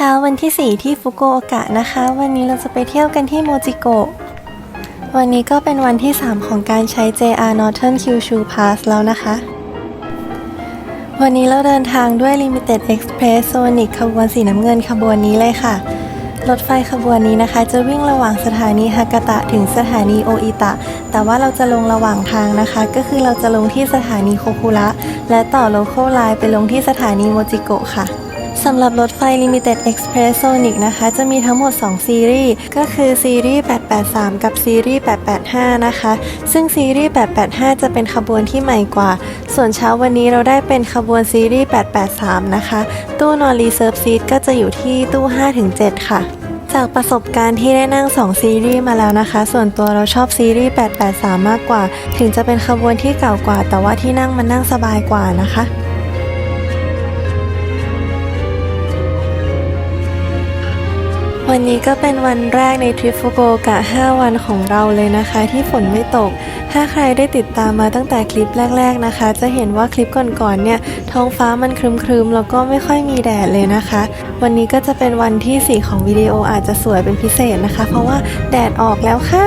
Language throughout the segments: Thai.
เช้าวันที่ 4 ที่ฟุกุโอกะนะคะ วันนี้เราจะไปเที่ยวกันที่โมจิโกะ วันนี้ก็เป็นวันที่ 3 ของการใช้ JR Northern Kyushu Pass แล้วนะคะ วันนี้เราเดินทางด้วย Limited Express Sonic ขบวนสีน้ำเงินขบวนนี้เลยค่ะ รถไฟขบวนนี้นะคะ จะวิ่งระหว่างสถานีฮากาตะถึงสถานีโออิตะ แต่ว่าเราจะลงระหว่างทางนะคะ ก็คือเราจะลงที่สถานีโคคุระ และต่อโลโคไลน์ไปลงที่สถานีโมจิโกะค่ะ สำหรับรถไฟ Limited Express Sonic นะคะ จะมีทั้งหมด 2 ซีรีส์ ก็คือซีรีส์ 883 กับซีรีส์ 885 นะคะ ซึ่งซีรีส์ 885 จะเป็นขบวนที่ใหม่กว่า ส่วนเช้าวันนี้เราได้เป็นขบวนซีรีส์ 883 นะคะ ตู้นอนรีเซิร์ฟซีทก็จะอยู่ที่ตู้ 5-7 ค่ะจากประสบการณ์ที่ได้นั่ง 2 ซีรีส์มาแล้วนะคะ ส่วนตัวเราชอบซีรีส์ 883 มากกว่า ถึงจะเป็นขบวนที่เก่ากว่า แต่ว่าที่นั่งมันนั่งสบายกว่านะคะ วันนี้ก็เป็นวันแรกในทริปฟุกุโอกะ 5 วันของเราเลยนะคะ ที่ฝนไม่ตก ถ้าใครได้ติดตามมาตั้งแต่คลิปแรก ๆนะคะ จะเห็นว่าคลิปก่อนๆเนี่ยท้องฟ้ามันครึมๆ แล้วก็ไม่ค่อยมีแดดเลยนะคะ วันนี้ก็จะเป็นวันที่4ของวิดีโออาจจะสวยเป็นพิเศษนะคะ เพราะว่าแดดออกแล้วค่ะ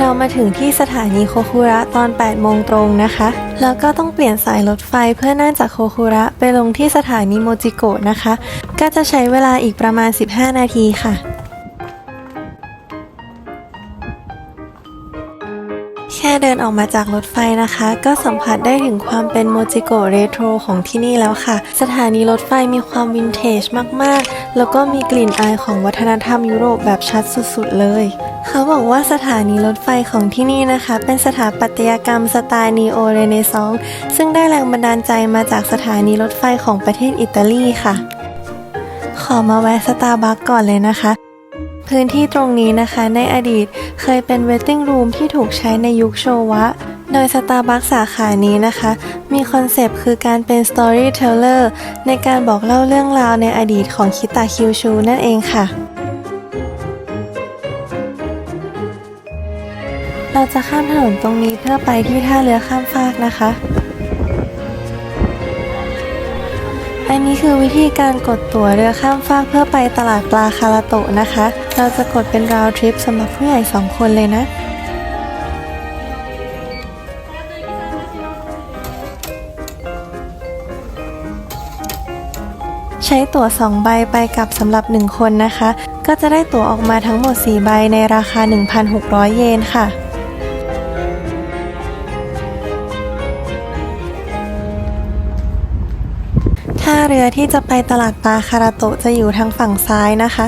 เรามาถึงที่สถานีโคคุระตอน 8 โมงตรงนะคะ แล้วก็ต้องเปลี่ยนสายรถไฟเพื่อนั่งจากโคคุระไปลงที่สถานีโมจิโกะนะคะ ก็จะใช้เวลาอีกประมาณ 15 นาทีค่ะ แค่เดินออกมาจากรถไฟนะคะ ก็สัมผัสได้ถึงความเป็นโมจิโกเรโทรของที่นี่แล้วค่ะ สถานีรถไฟมีความวินเทจมากๆ แล้วก็มีกลิ่นอายของวัฒนธรรมยุโรปแบบชัดสุดๆ เลย เขาบอกว่าสถานีรถไฟของที่นี่นะคะ เป็นสถาปัตยกรรมสไตล์นีโอเรเนซองซึ่งได้แรงบันดาลใจมาจากสถานีรถไฟของประเทศอิตาลีค่ะ ขอมาแวะสตาร์บัคก่อนเลยนะคะ พื้นที่ตรงนี้นะคะในอดีตเคยเป็นเวทติ้งรูมที่ถูกใช้ในยุคโชวะ โดยสตาร์บัคสาขานี้นะคะ มีคอนเซปต์คือการเป็น Storyteller ในการบอกเล่าเรื่องราวในอดีตของคิตาคิวชูนั่นเองค่ะเราจะข้ามถนนตรงนี้เพื่อไปที่ท่าเรือข้ามฟากนะคะ อันนี้คือวิธีการกดตั๋วเรือข้ามฟากเพื่อไปตลาดปลาคาราโตะนะคะ เราจะกดเป็นราวทริปสำหรับผู้ใหญ่ 2 คนเลยนะ ใช้ตั๋ว 2 ใบไปกับสำหรับ 1 คนนะคะ ก็จะได้ตั๋วออกมาทั้งหมด 4 ใบในราคา 1,600 เยนค่ะ รือที่จะไปตลาดปลาคาราโตะจะอยู่ทางฝั่งซ้ายนะคะ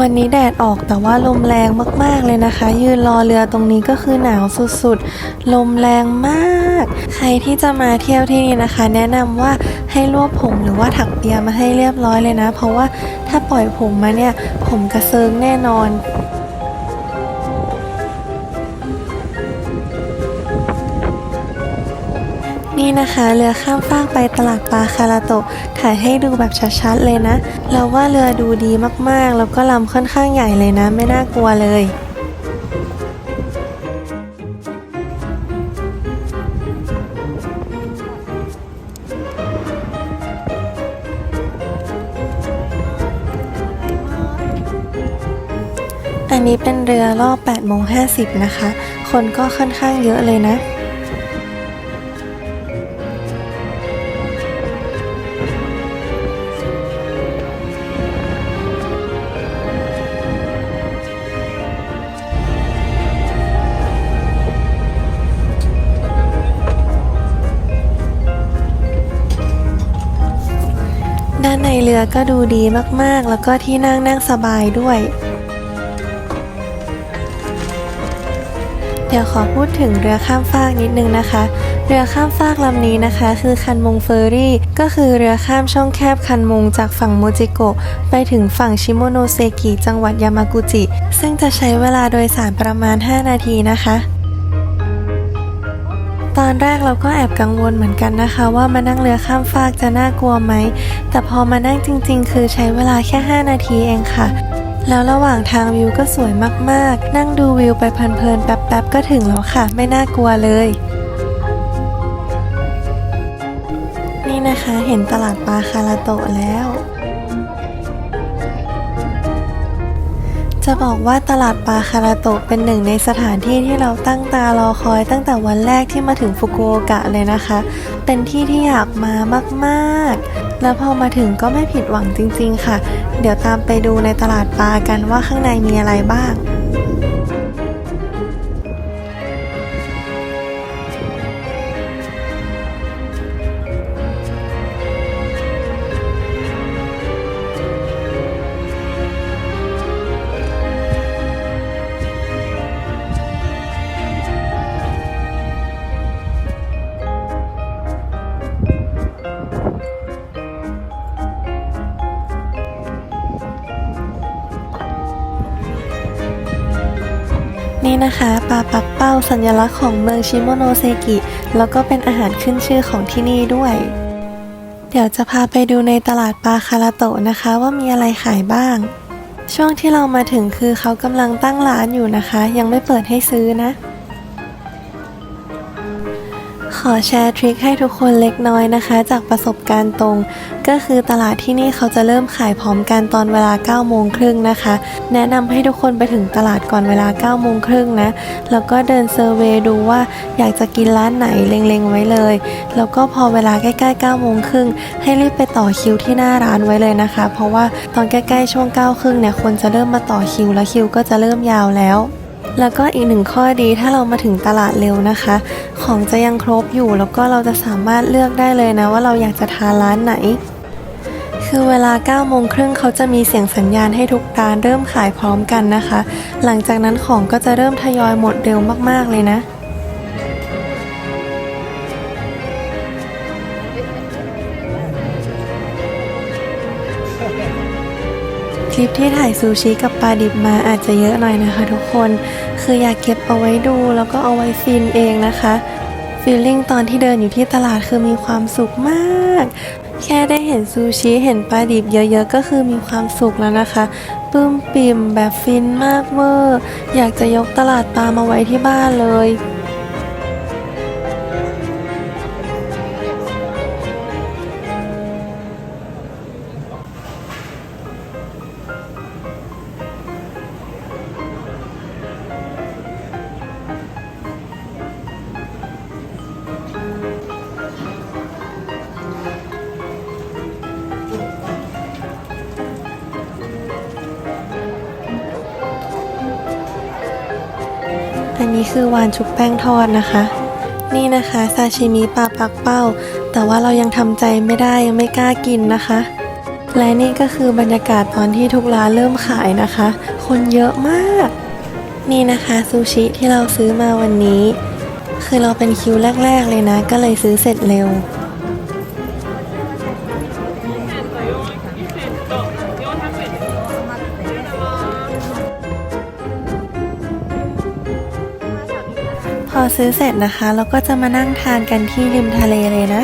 วันนี้แดดออกแต่ว่าลมแรงมากๆเลยนะคะ ยืนรอเรือตรงนี้ก็คือหนาวสุดๆ ลมแรงมาก ใครที่จะมาเที่ยวที่นี่นะคะ แนะนำว่าให้รวบผมหรือว่าถักเปียมาให้เรียบร้อยเลยนะ เพราะว่าถ้าปล่อยผมมาเนี่ยผมกระเซิงแน่นอน นี่นะคะเรือข้ามฟากไปตลาดปลาคาราโตะถ่ายให้ดูแบบชัดๆเลยนะ เราว่าเรือดูดีมากๆ แล้วก็ลำค่อนข้างใหญ่เลยนะ ไม่น่ากลัวเลยอันนี้เป็นเรือรอบ8โมง50 นะคะ คนก็ค่อนข้างเยอะเลยนะ เรือก็ดูดีมากๆ แล้วก็ที่นั่งนั่งสบายด้วย เดี๋ยวขอพูดถึงเรือข้ามฟากนิดนึงนะคะ เรือข้ามฟากลำนี้นะคะ คือคันมงเฟอร์รี่ ก็คือเรือข้ามช่องแคบคันมงจากฝั่งโมจิโกะไปถึงฝั่งชิโมโนเซกิจังหวัดยามากุจิ ซึ่งจะใช้เวลาโดยสารประมาณ 5 นาทีนะคะ ตอนแรกเราก็แอบกังวลเหมือนกันนะคะ ว่ามานั่งเรือข้ามฟากจะน่ากลัวไหม แต่พอมานั่งจริง ๆ คือใช้เวลาแค่ 5 นาทีเองค่ะ แล้วระหว่างทางวิวก็สวยมากๆ นั่งดูวิวไปเพลินๆแป๊บๆก็ถึงแล้วค่ะ ไม่น่ากลัวเลยนี่นะคะเห็นตลาดปลาคาราโตะแล้ว จะบอกว่าตลาดปลาคาราโตะเป็นหนึ่งในสถานที่ที่เราตั้งตารอคอยตั้งแต่วันแรกที่มาถึงฟุกุโอกะเลยนะคะ เป็นที่ที่อยากมามากๆ แล้วพอมาถึงก็ไม่ผิดหวังจริงๆค่ะ เดี๋ยวตามไปดูในตลาดปลากันว่าข้างในมีอะไรบ้าง สัญลักษณ์ของเมืองชิโมโนเซกิ แล้วก็เป็นอาหารขึ้นชื่อของที่นี่ด้วย เดี๋ยวจะพาไปดูในตลาดปลาคาราโตะนะคะว่ามีอะไรขายบ้าง ช่วงที่เรามาถึงคือเขากำลังตั้งร้านอยู่นะคะ ยังไม่เปิดให้ซื้อนะ ขอแชร์ทริคให้ทุกคนเล็กน้อยนะคะ จากประสบการณ์ตรง ก็คือตลาดที่นี่เขาจะเริ่มขายพร้อมกันตอนเวลา9โมงครึ่งนะคะ แนะนำให้ทุกคนไปถึงตลาดก่อนเวลา9โมงครึ่งนะ แล้วก็เดินเซอร์เวย์ดูว่าอยากจะกินร้านไหนเล็งๆไว้เลย แล้วก็พอเวลาใกล้ๆ9โมงครึ่งให้รีบไปต่อคิวที่หน้าร้านไว้เลยนะคะ เพราะว่าตอนใกล้ๆช่วง9ครึ่งเนี่ยคนจะเริ่มมาต่อคิวแล้วคิวก็จะเริ่มยาวแล้ว แล้วก็อีกหนึ่งข้อดีถ้าเรามาถึงตลาดเร็วนะคะ ของจะยังครบอยู่แล้วก็เราจะสามารถเลือกได้เลยนะ ว่าเราอยากจะทานร้านไหน คือเวลา9โมงครึ่งเขาจะมีเสียงสัญญาณให้ทุกร้านเริ่มขายพร้อมกันนะคะ หลังจากนั้นของก็จะเริ่มทยอยหมดเร็วมากๆเลยนะ ลิปที่ถ่ายซูชิกับปลาดิบมาอาจจะเยอะหน่อยนะคะทุกคน คืออยากเก็บเอาไว้ดูแล้วก็เอาไว้ฟินเองนะคะฟีลลิ่งตอนที่เดินอยู่ที่ตลาดคือมีความสุขมาก แค่ได้เห็นซูชิเห็นปลาดิบเยอะๆ ก็คือมีความสุขแล้วนะคะปลื้มปิ่มแบบฟินมากเวอร์ อยากจะยกตลาดปลามาไว้ที่บ้านเลย นี้คือวานชุบแป้งทอดนะคะ นี่นะคะซาชิมิปลาปักเป้า แต่ว่าเรายังทำใจไม่ได้ยังไม่กล้ากินนะคะ และนี่ก็คือบรรยากาศตอนที่ทุกร้านเริ่มขายนะคะ คนเยอะมาก นี่นะคะซูชิที่เราซื้อมาวันนี้ คือเราเป็นคิวแรก ๆ เลยนะ ก็เลยซื้อเสร็จเร็ว ซื้อเสร็จนะคะเราก็จะมานั่งทานกันที่ริมทะเลเลยนะ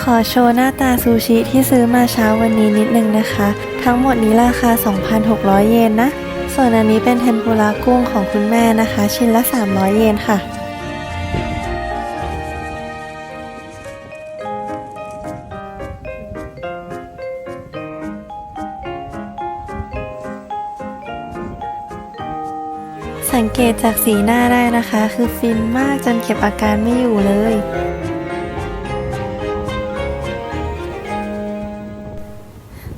ขอโชว์หน้าตาซูชิที่ซื้อมาเช้าวันนี้นิดนึงนะคะ ทั้งหมดนี้ราคา 2,600 เยนนะ ส่วนอันนี้เป็นเทมปุระกุ้งของคุณแม่นะคะ ชิ้นละ 300 เยนค่ะ จากสีหน้าได้นะคะ คือฟินมากจนเก็บอาการไม่อยู่เลย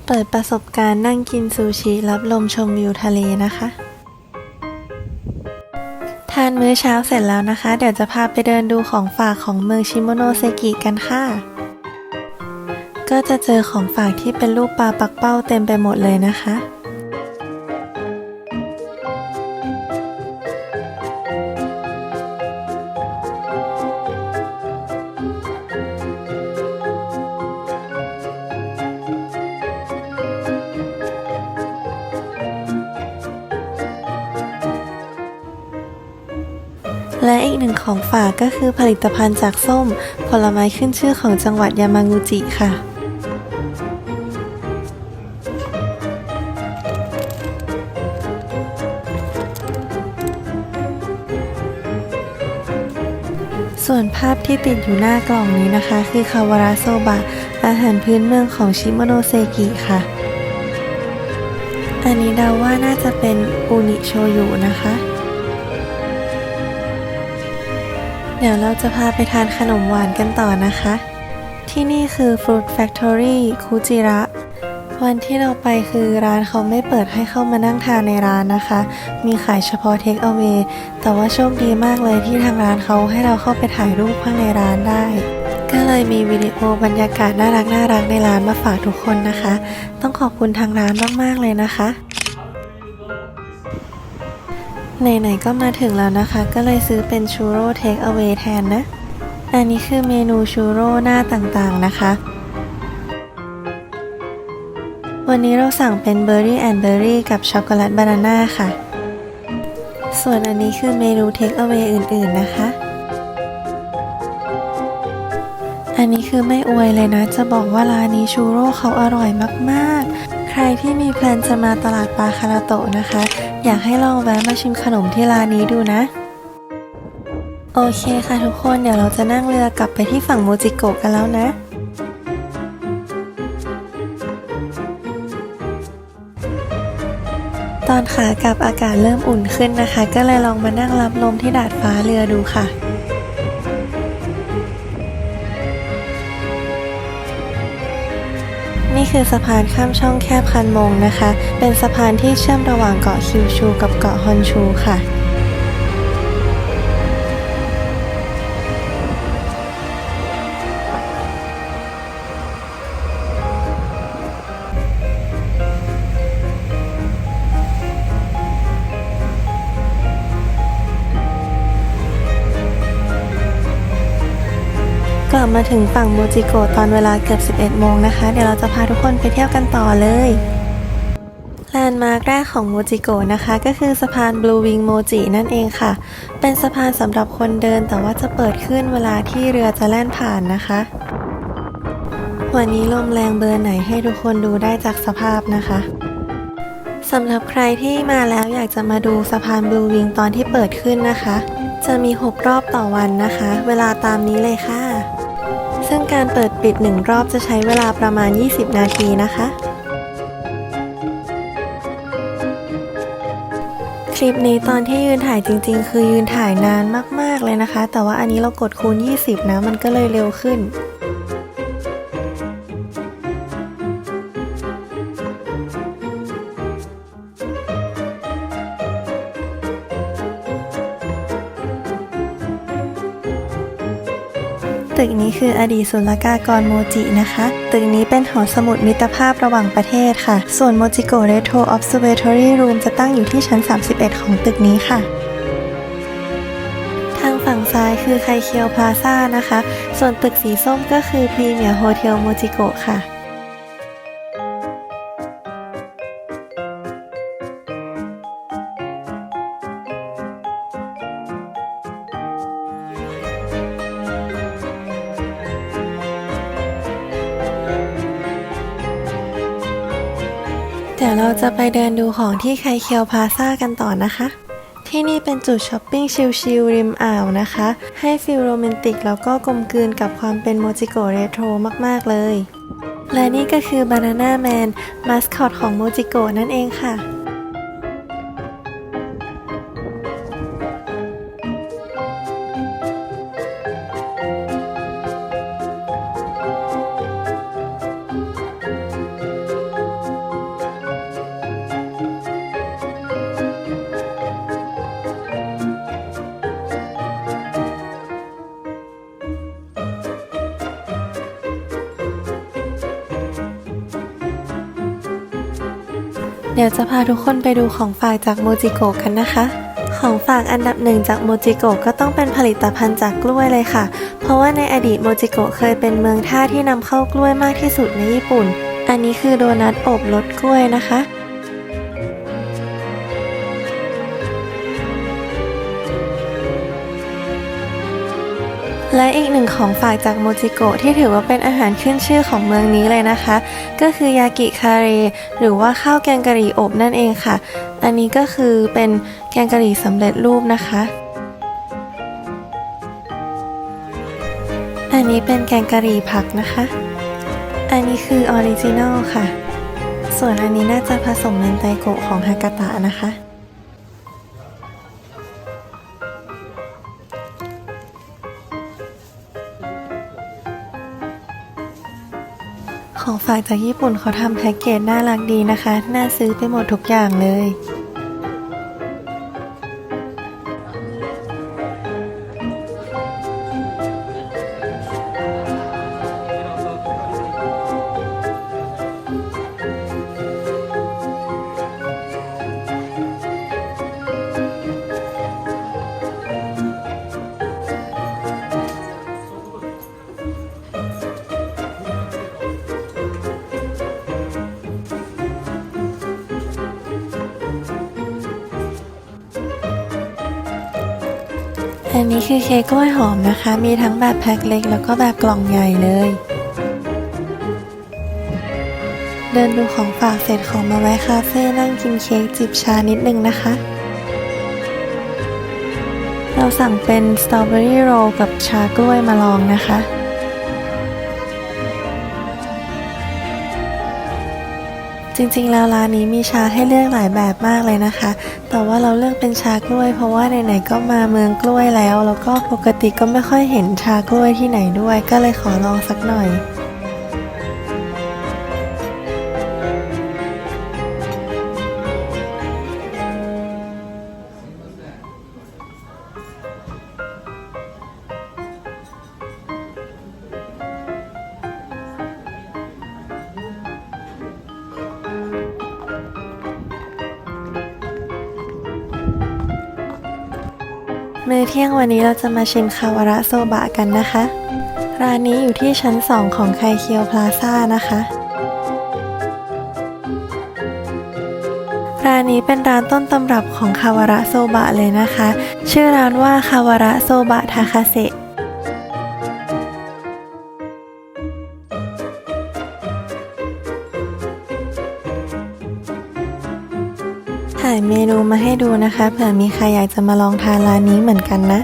เปิดประสบการณ์นั่งกินซูชิ รับลมชมวิวทะเลนะคะ ทานมื้อเช้าเสร็จแล้วนะคะ เดี๋ยวจะพาไปเดินดูของฝากของเมืองชิโมโนเซกิกันค่ะ ก็จะเจอของฝากที่เป็นรูปปลาปักเป้าเต็มไปหมดเลยนะคะและ ก็คือผลิตภัณฑ์จากส้ม ผลไม้ขึ้นชื่อของจังหวัดยามางูจิค่ะส่วนภาพที่ติดอยู่หน้ากล่องนี้นะคะ คือคาวาระโซบะ อาหารพื้นเมืองของชิโมโนเซกิค่ะ อันนี้เดาว่าน่าจะเป็นอูนิโชยุนะคะ เดี๋ยวเราจะพาไปทานขนมหวานกันต่อนะคะ ที่นี่คือ Fruit Factory คุจิระ วันที่เราไปคือร้านเขาไม่เปิดให้เข้ามานั่งทานในร้านนะคะ มีขายเฉพาะ Take Away แต่ว่าโชคดีมากเลยที่ทางร้านเขาให้เราเข้าไปถ่ายรูปข้างในร้านได้ ก็เลยมีวิดีโอบรรยากาศน่ารักน่ารักในร้านมาฝากทุกคนนะคะ ต้องขอบคุณทางร้านมากๆเลยนะคะ ไหนๆก็มาถึงแล้วนะคะ ก็เลยซื้อเป็นชูโร่เทคเอา a y แทนนะ อันนี้คือเมนูชูโร่หน้าต่างๆนะคะ วันนี้เราสั่งเป็นเบอร์รี่แอนด์เบอร์รี่กับช็อกโกแลตบานาน่าค่ะ ส่วนอันนี้คือเมนูเทคเอา a y อื่นๆนะคะ อันนี้คือไม่อวยเลยนะ จะบอกว่าร้านนี้ชูโร่เขาอร่อยมากๆ ใครที่มีแพลนจะมาตลาดปลาคาราโตะนะคะ อยากให้ลองแวะมาชิมขนมที่ร้านนี้ดูนะ โอเคค่ะทุกคนเดี๋ยวเราจะนั่งเรือกลับไปที่ฝั่งโมจิโกะกันแล้วนะตอนขากลับอากาศเริ่มอุ่นขึ้นนะคะ ก็เลยลองมานั่งรับลมที่ดาดฟ้าเรือดูค่ะ คือสะพานข้ามช่องแคบคันมงนะคะ เป็นสะพานที่เชื่อมระหว่างเกาะคิวชู กับเกาะฮอนชูค่ะ ลับมาถึงฝั่งโมจิโกตอนเวลาเกือบ 11 โมงนะคะ เดี๋ยวเราจะพาทุกคนไปเที่ยวกันต่อเลยแลนด์มาร์คแรกของโมจิโกนะคะ ก็คือสะพาน Blue Wing Moji นั่นเองค่ะ เป็นสะพานสำหรับคนเดินแต่ว่าจะเปิดขึ้นเวลาที่เรือจะแล่นผ่านนะคะ วันนี้ลมแรงเบอร์ไหนให้ทุกคนดูได้จากสภาพนะคะสำหรับใครที่มาแล้วอยากจะมาดูสะพาน Blue Wing ตอนที่เปิดขึ้นนะคะ จะมี 6 รอบต่อวันนะคะ เวลาตามนี้เลยค่ะ ซึ่งการเปิดปิด 1 รอบจะใช้เวลาประมาณ 20 นาทีนะคะ คลิปนี้ตอนที่ยืนถ่ายจริง ๆ คือยืนถ่ายนานมาก ๆ เลยนะคะ แต่ว่าอันนี้เรากดคูณ 20 นะ มันก็เลยเร็วขึ้น คืออดีตศุลกากรโมจินะคะ ตึกนี้เป็นหอสมุดมิตรภาพระหว่างประเทศค่ะ ส่วนโมจิโกเรโทร Observatory Room จะตั้งอยู่ที่ชั้น 31 ของตึกนี้ค่ะทางฝั่งซ้ายคือไคเคียวพลาซ่านะคะ ส่วนตึกสีส้มก็คือพรีเมียร์โฮเทลโมจิโกค่ะ เราจะไปเดินดูของที่ไคเคียวพาซ่ากันต่อนะคะ ที่นี่เป็นจุดช้อปปิ้งชิลๆริมอ่าวนะคะ ให้ฟิลโรแมนติกแล้วก็กลมกลืนกับความเป็นโมจิโกเรโทรมากๆเลย และนี่ก็คือบานาน่าแมนมาสคอตของโมจิโกนั่นเองค่ะ เดี๋ยวจะพาทุกคนไปดูของฝากจากโมจิโกะกันนะคะ ของฝากอันดับหนึ่งจากโมจิโกะก็ต้องเป็นผลิตภัณฑ์จากกล้วยเลยค่ะ เพราะว่าในอดีตโมจิโกะเคยเป็นเมืองท่าที่นำเข้ากล้วยมากที่สุดในญี่ปุ่น อันนี้คือโดนัทอบรสกล้วยนะคะ และอีกหนึ่งของฝากจากโมจิโกะที่ถือว่าเป็นอาหารขึ้นชื่อของเมืองนี้เลยนะคะ ก็คือยากิคาเรหรือว่าข้าวแกงกะหรี่อบนั่นเองค่ะ อันนี้ก็คือเป็นแกงกะหรี่สำเร็จรูปนะคะ อันนี้เป็นแกงกะหรี่ผักนะคะ อันนี้คือออริจินัลค่ะ ส่วนอันนี้น่าจะผสมเมนไตโกะของฮากาตะนะคะ ฝากจากญี่ปุ่นเขาทำแพ็กเกจน่ารักดีนะคะ น่าซื้อไปหมดทุกอย่างเลย อันนี้คือเค้กกล้วยหอมนะคะ มีทั้งแบบแพ็คเล็กแล้วก็แบบกล่องใหญ่เลย เดินดูของฝากเสร็จของมาไว้คาเฟ่นั่งกินเค้กจิบชานิดนึงนะคะ เราสั่งเป็นสตรอเบอรี่โรลกับชากล้วยมาลองนะคะ จริงๆ แล้วร้านนี้มีชาให้เลือกหลายแบบมากเลยนะคะ แต่ว่าเราเลือกเป็นชากล้วย เพราะว่าไหนๆก็มาเมืองกล้วยแล้ว แล้วก็ปกติก็ไม่ค่อยเห็นชากล้วยที่ไหนด้วย ก็เลยขอลองสักหน่อย วันนี้เราจะมาชิมคาวาระโซบะกันนะคะ ร้านนี้อยู่ที่ชั้น 2 ของไคเคียวพลาซ่านะคะ ร้านนี้เป็นร้านต้นตำรับของคาวาระโซบะเลยนะคะ ชื่อร้านว่าคาวาระโซบะทาคาเซถ่ายเมนูมาให้ดูนะคะเผื่อมีใครอยากจะมาลองทานร้านนี้เหมือนกันนะ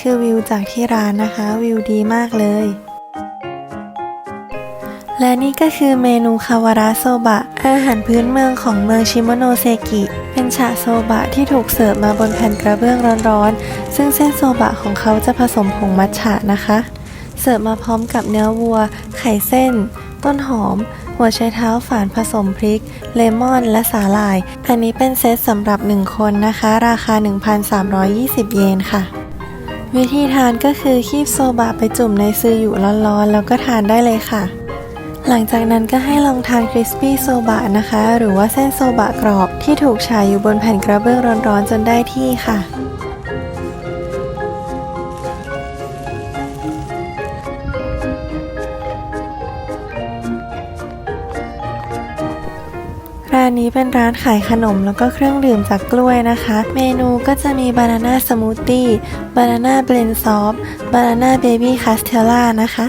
คือวิวจากที่ร้านนะคะ วิวดีมากเลย และนี่ก็คือเมนูคาวาระโซบะ อาหารพื้นเมืองของเมืองชิโมโนเซกิ เป็นฉะโซบะที่ถูกเสิร์ฟมาบนแผ่นกระเบื้องร้อนๆ ซึ่งเส้นโซบะของเขาจะผสมผงมัทฉะนะคะ เสิร์ฟมาพร้อมกับเนื้อวัว ไข่เส้น ต้นหอม หัวไชเท้าฝานผสมพริก เลมอน และสาหร่าย อันนี้เป็นเซตสำหรับ 1 คนนะคะ ราคา 1,320 เยนค่ะ วิธีทานก็คือคีบโซบะไปจุ่มในซืออยู่ร้อนๆ แล้วก็ทานได้เลยค่ะ หลังจากนั้นก็ให้ลองทานคริสปี้โซบะนะคะ หรือว่าเส้นโซบะกรอบที่ถูกฉายอยู่บนแผ่นกระเบื้องร้อนๆ จนได้ที่ค่ะ นี้เป็นร้านขายขนมแล้วก็เครื่องดื่มจากกล้วยนะคะ เมนูก็จะมีบานาน่าสมูทตี้บานาน่าเบลนซอฟบานาน่าเบบี้คาสเทลล่านะคะ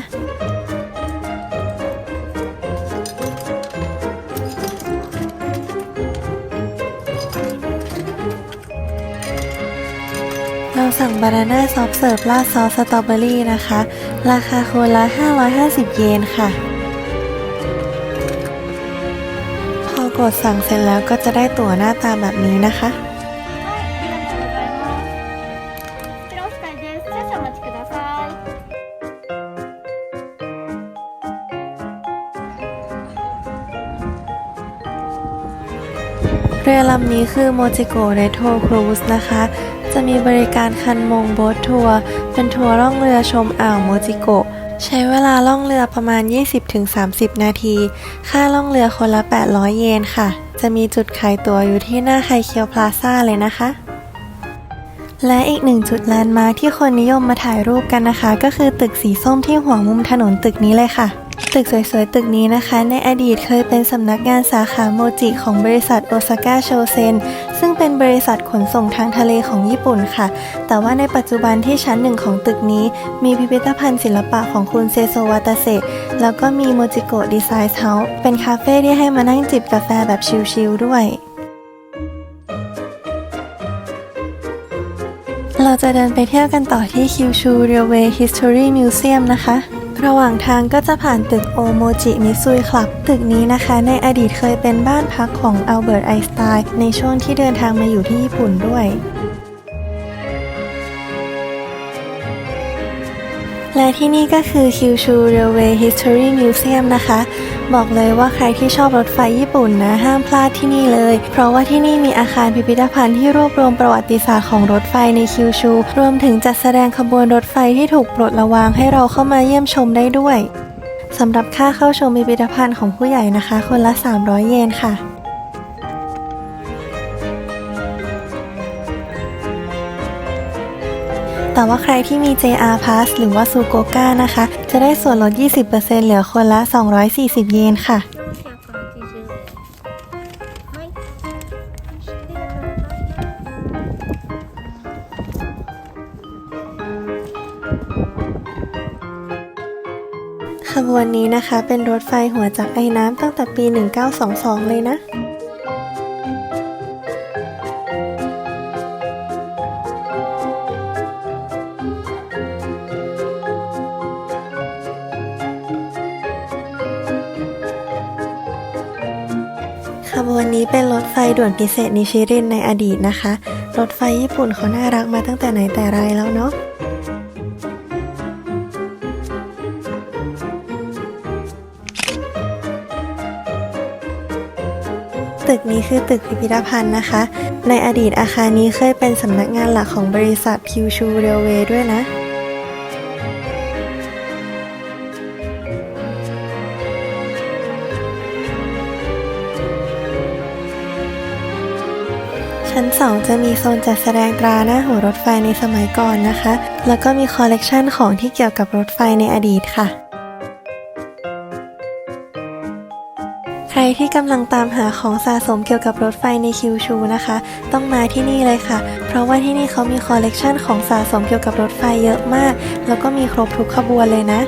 เราสั่งบานาน่าซอฟเสิร์ฟราดซอสสตรอเบอรี่นะคะ ราคาคนละ 550 เยนค่ะ ดสั่งเสร็จแล้วก็จะได้ตั๋วหน้าตาแบบนี้นะคะ เรือลำนี้คือโมจิโกไรโทครูสนะคะ จะมีบริการคันมงโบ๊ททัวร์เป็นทัวร์ล่องเรือชมอ่าวโมจิโกะ ใช้เวลาล่องเรือประมาณ 20-30 นาที ค่าล่องเรือคนละ 800 เยนค่ะ จะมีจุดขายตั๋วอยู่ที่หน้าไคเคียวพลาซ่าเลยนะคะ และอีกหนึ่งจุดแลนด์มาร์คที่คนนิยมมาถ่ายรูปกันนะคะ ก็คือตึกสีส้มที่หัวมุมถนนตึกนี้เลยค่ะ ตึกสวยๆ ตึกนี้นะคะ ในอดีตเคยเป็นสำนักงานสาขาโมจิของบริษัทโอซาก้าโชเซนซึ่งเป็นบริษัทขนส่งทางทะเลของญี่ปุ่นค่ะ แต่ว่าในปัจจุบันที่ชั้นหนึ่งของตึกนี้ มีพิพิธภัณฑ์ศิลปะของคุณเซโซวาตาเซแล้วก็มีโมจิโกะดีไซน์เฮาส์เป็นคาเฟ่ที่ให้มานั่งจิบกาแฟแบบชิลๆด้วยเราจะเดินไปเที่ยวกันต่อที่คิวชูเรลเวย์ฮิสตอรี่มิวเซียมนะคะ ระหว่างทางก็จะผ่านตึกโอโมจิมิซุยคลับ ตึกนี้นะคะ ในอดีตเคยเป็นบ้านพักของอัลเบิร์ตไอน์สไตน์ในช่วงที่เดินทางมาอยู่ที่ญี่ปุ่นด้วย และที่นี่ก็คือคิวชูเรลเวย์ฮิสตอรีมิวเซียมนะคะ บอกเลยว่าใครที่ชอบรถไฟญี่ปุ่นนะห้ามพลาดที่นี่เลย เพราะว่าที่นี่มีอาคารพิพิธภัณฑ์ที่รวบรวมประวัติศาสตร์ของรถไฟในคิวชู รวมถึงจัดแสดงขบวนรถไฟที่ถูกปลดระวางให้เราเข้ามาเยี่ยมชมได้ด้วยสำหรับค่าเข้าชมพิพิธภัณฑ์ของผู้ใหญ่นะคะ คนละ 300 เยนค่ะ แต่ว่าใครที่มี JR Pass หรือว่าซูโกก้านะคะ จะได้ส่วนลด 20%เหลือคนละ 240 เยนค่ะขบวนนี้นะคะเป็นรถไฟหัวจากไอ้น้ำตั้งแต่ปี 1922 เลยนะ ด่วนพิเศษนิชิรินในอดีตนะคะ รถไฟญี่ปุ่นเขาน่ารักมาตั้งแต่ไหนแต่ไรแล้วเนาะตึกนี้คือตึกพิพิธภัณฑ์นะคะ ในอดีตอาคารนี้เคยเป็นสำนักงานหลักของบริษัทคิวชูเรลเวย์ด้วยนะ ชั้น2จะมีโซนจัดแสดงตราหน้าหัวรถไฟในสมัยก่อนนะคะ แล้วก็มีคอลเลกชันของที่เกี่ยวกับรถไฟในอดีตค่ะ ใครที่กำลังตามหาของสะสมเกี่ยวกับรถไฟในคิวชูนะคะ ต้องมาที่นี่เลยค่ะ เพราะว่าที่นี่เขามีคอลเลกชันของสะสมเกี่ยวกับรถไฟเยอะมาก แล้วก็มีครบทุกขบวนเลยนะ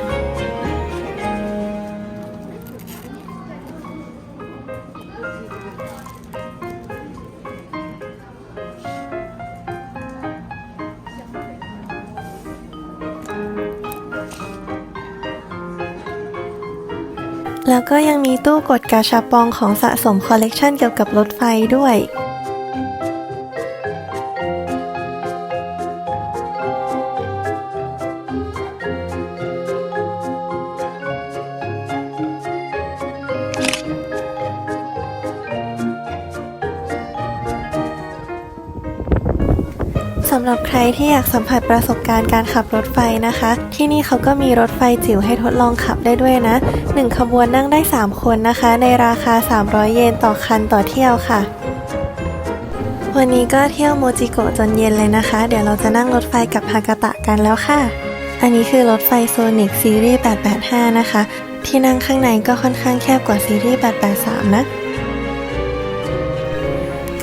แล้วก็ยังมีตู้กดกาชาปองของสะสมคอลเลกชันเกี่ยวกับรถไฟด้วยำหรับใครที่อยากสัมผัสประสบการณ์การขับรถไฟนะคะ ที่นี่เขาก็มีรถไฟจิ๋วให้ทดลองขับได้ด้วยนะ 1 ขบวนนั่งได้ 3 คนนะคะ ในราคา 300 เยนต่อคันต่อเที่ยวค่ะ วันนี้ก็เที่ยวโมจิโกะจนเย็นเลยนะคะ เดี๋ยวเราจะนั่งรถไฟกับฮากาตะกันแล้วค่ะ อันนี้คือรถไฟโซนิกซีรีส์885 นะคะ ที่นั่งข้างในก็ค่อนข้างแคบกว่าซีรีส์883 นะ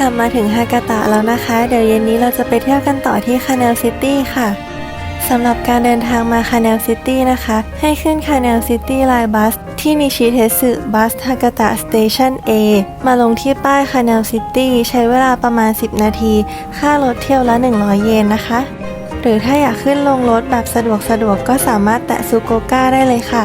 กลับมาถึงฮากาตะแล้วนะคะ เดี๋ยวเย็นนี้เราจะไปเที่ยวกันต่อที่คา n นลซิตี้ค่ะสำหรับการเดินทางมาคา n นลซิตี้นะคะ ให้ขึ้นคา n นลซิตี้ไลน์บัสที่นิชิเทสึบัสฮากาตะสเตชัน A มาลงที่ป้ายคา n นลซิตี้ใช้เวลาประมาณ 10 นาที ค่ารถเที่ยวละ 100 เยนนะคะ หรือถ้าอยากขึ้นลงรถแบบสะดวกสะดวกก็สามารถแตะซูโกก้าได้เลยค่ะ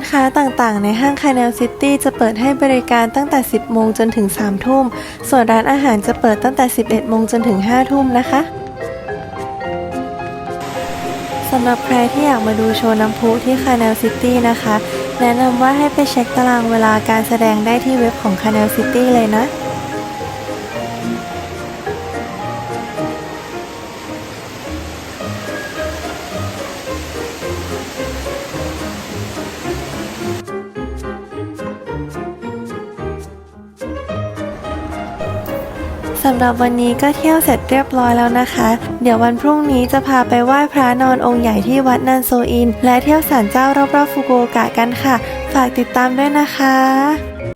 านค้าต่างๆ ในห้างคา n นลซิตี้จะเปิดให้บริการตั้งแต่ 10 โมงจนถึง 3 ทุ่ม ส่วนร้านอาหารจะเปิดตั้งแต่ 11 โมงจนถึง 5 ทุ่มนะคะสำหรับใครที่อยากมาดูโชว์น้ำพุที่คา n นลซิตี้นะคะ แนะนำว่าให้ไปเช็คตารางเวลาการแสดงได้ที่เว็บของคา n นลซิตี้เลยนะ หรับวันนี้ก็เที่ยวเสร็จเรียบร้อยแล้วนะคะ เดี๋ยววันพรุ่งนี้จะพาไปไหว้พระนอนองค์ใหญ่ที่วัดนันโซอิน และเที่ยวศาลเจ้ารอบๆฟุกุโอกะกันค่ะ ฝากติดตามด้วยนะคะ